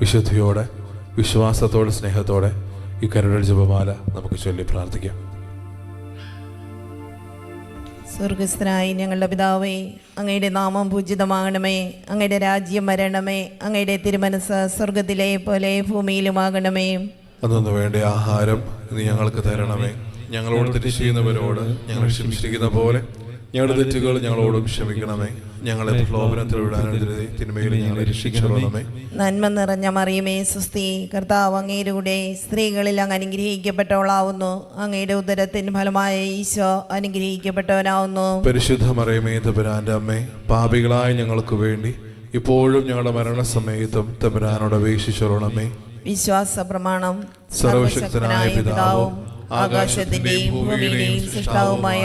വിശുദ്ധിയോടെ വിശ്വാസത്തോടെ സ്നേഹത്തോടെ ഈ കരുടൽ ജപമാല നമുക്ക് ചൊല്ലി പ്രാർത്ഥിക്കാം. സ്വർഗസ്ഥനായി ഞങ്ങളുടെ പിതാവേ അങ്ങയുടെ നാമം പൂജിതമാകണമേ അങ്ങയുടെ രാജ്യം വരണമേ അങ്ങയുടെ തിരുമനസ് സ്വർഗത്തിലെ പോലെ ഭൂമിയിലുമാകണമേ. അന്നു വേണ്ട ആഹാരം നീ ഞങ്ങൾക്ക് തരണമേ. ഞങ്ങളോട് തിരിച്ചു ചെയ്യുന്നവരോട് ഞങ്ങൾ ക്ഷമിച്ചിരിക്കുന്ന പോലെ ഞങ്ങളുടെ തെറ്റുകൾ ഞങ്ങളോടും ക്ഷമിക്കണമേ. ഞങ്ങളെ പ്രലോഭനത്തിൽ വിടാനെതിരെ തിന്മയിൽ ഞങ്ങളെ രക്ഷിക്കണമേ. നന്മ നിറഞ്ഞ മറിയമേ സുസ്തി കർത്താവ് അങ്ങയുടെ സ്ത്രീകളിൽ അങ്ങ് അനുഗ്രഹിക്കപ്പെട്ടവളാവുന്നു. അങ്ങയുടെ ഉദരത്തിന് ഫലമായ ഈശോ അനുഗ്രഹിക്കപ്പെട്ടവനാവുന്നു. പരിശുദ്ധ മറിയമേ തപരാന്റെ അമ്മേ പാപികളായ ഞങ്ങൾക്ക് വേണ്ടി ഇപ്പോഴും ഞങ്ങളുടെ മരണസമയത്തും തപരാനോട് അപേക്ഷിച്ചോളണമേ. വിശ്വാസ പ്രമാണം സർവശക്തനായ പിതാവും ആകാശത്തിന്റെയും ഭൂമിയുടെയും സൃഷ്ടാവുമായ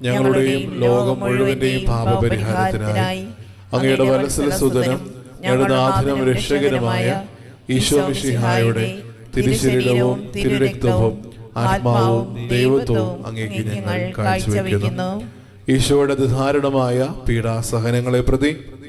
ഞങ്ങളുടെയും ലോകം മുഴുവന്റെയും പാപപരിഹാരത്തിനായി അങ്ങയുടെ വലസലസുതനും ഞങ്ങളുടെ നാഥനും രക്ഷകരമായ ഈശോ മിശിഹായുടെ തിരുശരീരവും തിരുരക്തവും ആത്മാവും ദൈവത്വവും അങ്ങേക്ക് ഞങ്ങൾ കാഴ്ചവെക്കുന്നു. ഈശോയുടെ ധാരണമായ പീഡാസഹനങ്ങളെ പ്രതി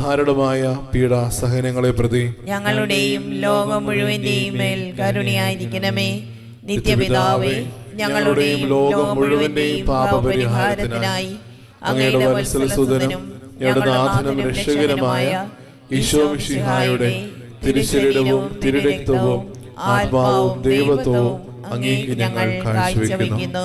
ധാരണമായ പീഡാസഹനങ്ങളെ പ്രതി ഞങ്ങളുടെയും ലോകം മുഴുവന്റെയും മേൽ കരുണയായിരിക്കണമേ. നിത്യപിതാവേ ഞങ്ങളുടെയും ലോകം മുഴുവന്റെയും പാപപരിഹാരത്തിനായി അങ്ങയുടെ വത്സലസുതനും ഞങ്ങളുടെ നാഥനും രക്ഷകരമായ ഈശോ മിശിഹായുടെ തിരുശരീരവും തിരുരക്തവും ആത്മാവും ദൈവത്വവും അങ്ങേക്ക് ഞങ്ങൾ കാഴ്ചവെക്കുന്നു.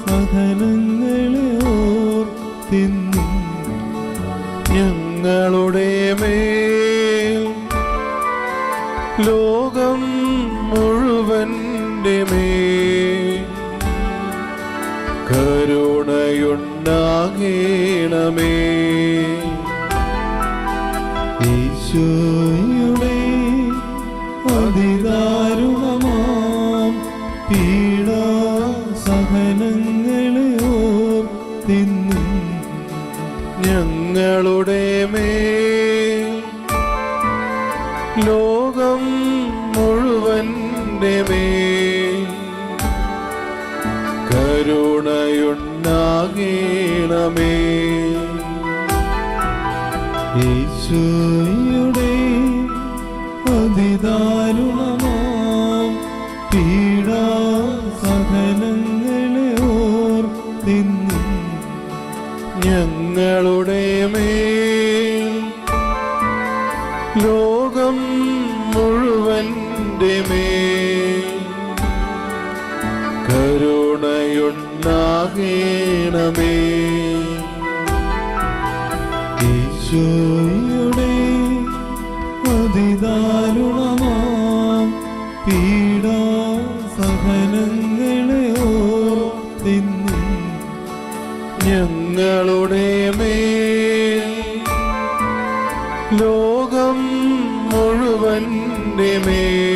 സഹനങ്ങളെ ലോകം കരുണയുണ്ടാകേണമേ. ഈശോയുടെ അതിരാ കരുണയുണ്ടാകേണമേ ഈശോയുടെ അതിദാരുണമാം പീഡാ സഹനങ്ങളെ ഓർത്തിന്നും ഞങ്ങളുടെ മേൽ. ലോകം മുഴുവന്റെ മേൽ. കരുണയുണ്ടാകേണമേ ഈശോയുടെ അതിദാരുണമാം പീഡാ സഹനങ്ങളെ ഓർത്തിന്നും ഞങ്ങളുടെ മേ ലോകം മുഴുവന്റെ മേൽ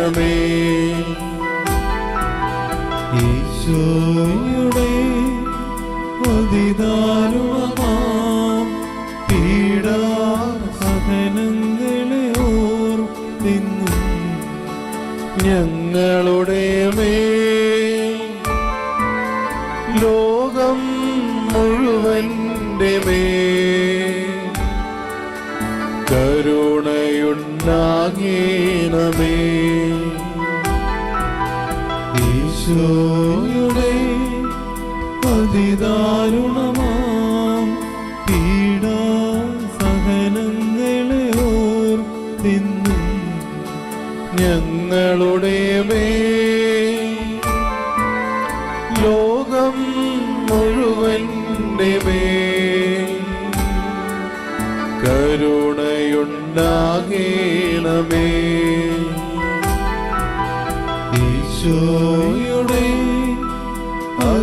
കരുണയുണ്ടാകേണമേ ഈശോയുടെ ഞങ്ങളുടെ ഈശോയുടെ അതിദാരുണമാം പീഡാ സഹനങ്ങളെ ഓർത്തിന്നും. ഞങ്ങളുടെ മേ ലോകം മുഴുവന്റെ മേ കരുണയുണ്ടാകേണമേ. ഈശോയുടെ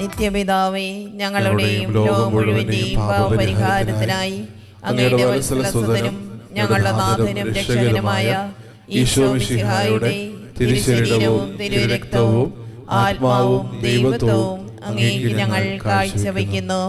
നിത്യപിതാവേ ഞങ്ങളുടെയും ലോകം മുഴുവന്റെയും പാപപരിഹാരത്തിനായി അങ്ങയുടെ വത്സലസുതനും ഞങ്ങളുടെ നാഥനും രക്ഷകനുമായ ഈശോ മിശിഹായുടെ തിരുശരീരവും തിരുരക്തവും ആത്മാവും ദൈവത്വവും അങ്ങേക്ക് ഞങ്ങൾ കാഴ്ചവെക്കുന്നു.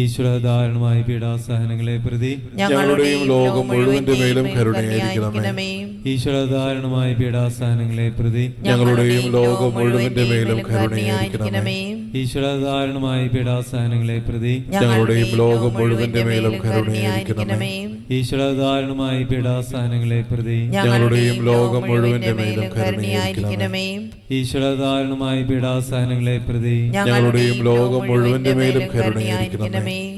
ഈശ്വരധാരണമായ പീഡാസഹനങ്ങളെ പ്രതി ഞങ്ങളുടെയും ലോകം മുഴുവന്റെ മേലും കരുണയായിരിക്കണമേ. ഈശ്വരധാരണമായ പീഠാസ്ഥാനങ്ങളെ പ്രതി ഞങ്ങളുടെയും ലോകം മുഴുവന്റെ മേലും കരുണയായിരിക്കണമേ. ഈശ്വരധാരണമായ പീഠാസ്ഥാനങ്ങളെ പ്രതി ഞങ്ങളുടെയും ലോകം മുഴുവന്റെ മേലും കരുണയായിരിക്കണമേ. ഈശ്വരധാരണമായ പീഠാസ്ഥാനങ്ങളെ പ്രതി ഞങ്ങളുടെയും ലോകം മുഴുവന്റെ മേലും കരുണയായിരിക്കണമേ. ഈശ്വരധാരണമായ പീഠാസ്ഥാനങ്ങളെ പ്രതി ഞങ്ങളുടെയും ലോകം മുഴുവന്റെ മേലും കരുണയായിരിക്കണമേ.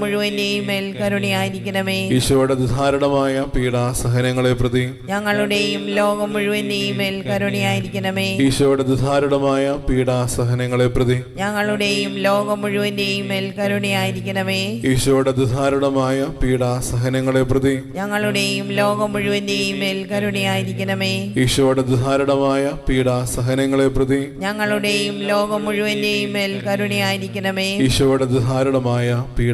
മുഴുവന്റെയും മേൽ കരുണയായിരിക്കണമേ. ഈശോയുടെ ദുധാരണമായ പീഡാസഹനങ്ങളെ പ്രതി ഞങ്ങളുടെയും ലോകം മുഴുവന്റെയും മേൽ കരുണയായിരിക്കണമേ. ഈശോയുടെ ദുധാരണമായ പീഡാസഹനങ്ങളെ പ്രതി ഞങ്ങളുടെയും ലോകം മുഴുവന്റെയും മേൽ കരുണയായിരിക്കണമേ. ഈശോയുടെ ദുധാരണമായ പീഡാസഹനങ്ങളെ പ്രതി ഞങ്ങളുടെയും ലോകം മുഴുവന്റെയും മേൽ കരുണയായിരിക്കണമേ. ഈശോയുടെ ദുധാരണമായ പീഡാസഹനങ്ങളെ പ്രതി ഞങ്ങളുടെയും ലോകം മുഴുവന്റെയും മേൽ കരുണയായിരിക്കണമേ. ഈശോയുടെ ധാരണമായ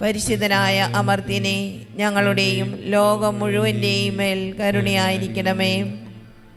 പരിശുദ്ധനായ അമർത്തിനെ ഞങ്ങളുടെയും ലോകം മുഴുവന്റെയും മേൽ കരുണയായിരിക്കണമേ.